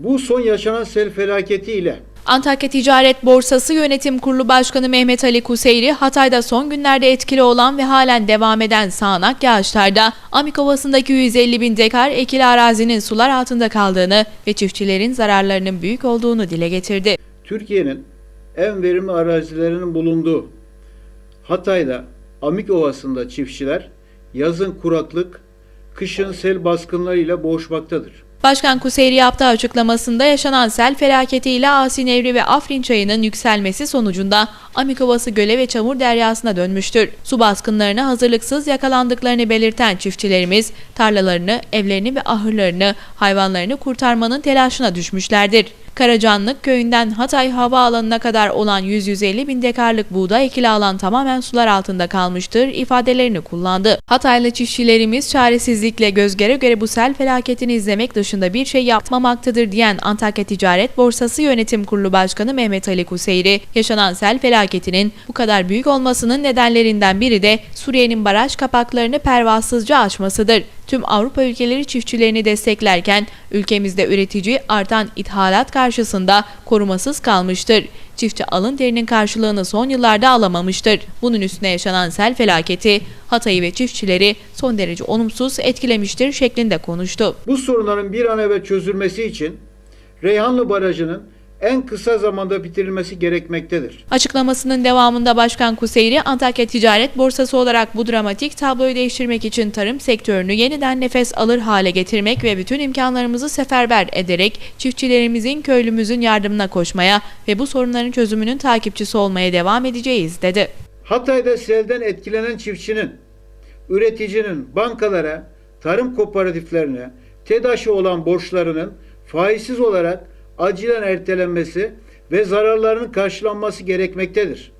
Bu son yaşanan sel felaketiyle Antakya Ticaret Borsası Yönetim Kurulu Başkanı Mehmet Ali Kuseyri, Hatay'da son günlerde etkili olan ve halen devam eden sağanak yağışlarda Amik Ovası'ndaki 150 bin dekar ekili arazinin sular altında kaldığını ve çiftçilerin zararlarının büyük olduğunu dile getirdi. Türkiye'nin en verimli arazilerinin bulunduğu Hatay'da Amik Ovası'nda çiftçiler yazın kuraklık, kışın sel baskınlarıyla boğuşmaktadır. Başkan Kuseyri yaptığı açıklamasında yaşanan sel felaketiyle Asin Evri ve Afrin çayının yükselmesi sonucunda Amik Ovası göle ve çamur deryasına dönmüştür. Su baskınlarına hazırlıksız yakalandıklarını belirten çiftçilerimiz tarlalarını, evlerini ve ahırlarını, hayvanlarını kurtarmanın telaşına düşmüşlerdir. Karacanlık köyünden Hatay havaalanına kadar olan 100-150 bin dekarlık buğday ekili alan tamamen sular altında kalmıştır ifadelerini kullandı. Hataylı çiftçilerimiz çaresizlikle göz göre göre bu sel felaketini izlemek dışında bir şey yapmamaktadır diyen Antakya Ticaret Borsası Yönetim Kurulu Başkanı Mehmet Ali Kuseyri, yaşanan sel felaketinin bu kadar büyük olmasının nedenlerinden biri de Suriye'nin baraj kapaklarını pervasızca açmasıdır. Tüm Avrupa ülkeleri çiftçilerini desteklerken ülkemizde üretici artan ithalat karşısında korumasız kalmıştır. Çiftçi alın terinin karşılığını son yıllarda alamamıştır. Bunun üstüne yaşanan sel felaketi Hatay'ı ve çiftçileri son derece olumsuz etkilemiştir şeklinde konuştu. Bu sorunların bir an evvel çözülmesi için Reyhanlı Barajı'nın en kısa zamanda bitirilmesi gerekmektedir. Açıklamasının devamında Başkan Kuseyri, Antakya Ticaret Borsası olarak bu dramatik tabloyu değiştirmek için tarım sektörünü yeniden nefes alır hale getirmek ve bütün imkanlarımızı seferber ederek çiftçilerimizin, köylümüzün yardımına koşmaya ve bu sorunların çözümünün takipçisi olmaya devam edeceğiz dedi. Hatay'da selden etkilenen çiftçinin, üreticinin bankalara, tarım kooperatiflerine, TEDAŞ'a olan borçlarının faizsiz olarak acilen ertelenmesi ve zararlarının karşılanması gerekmektedir.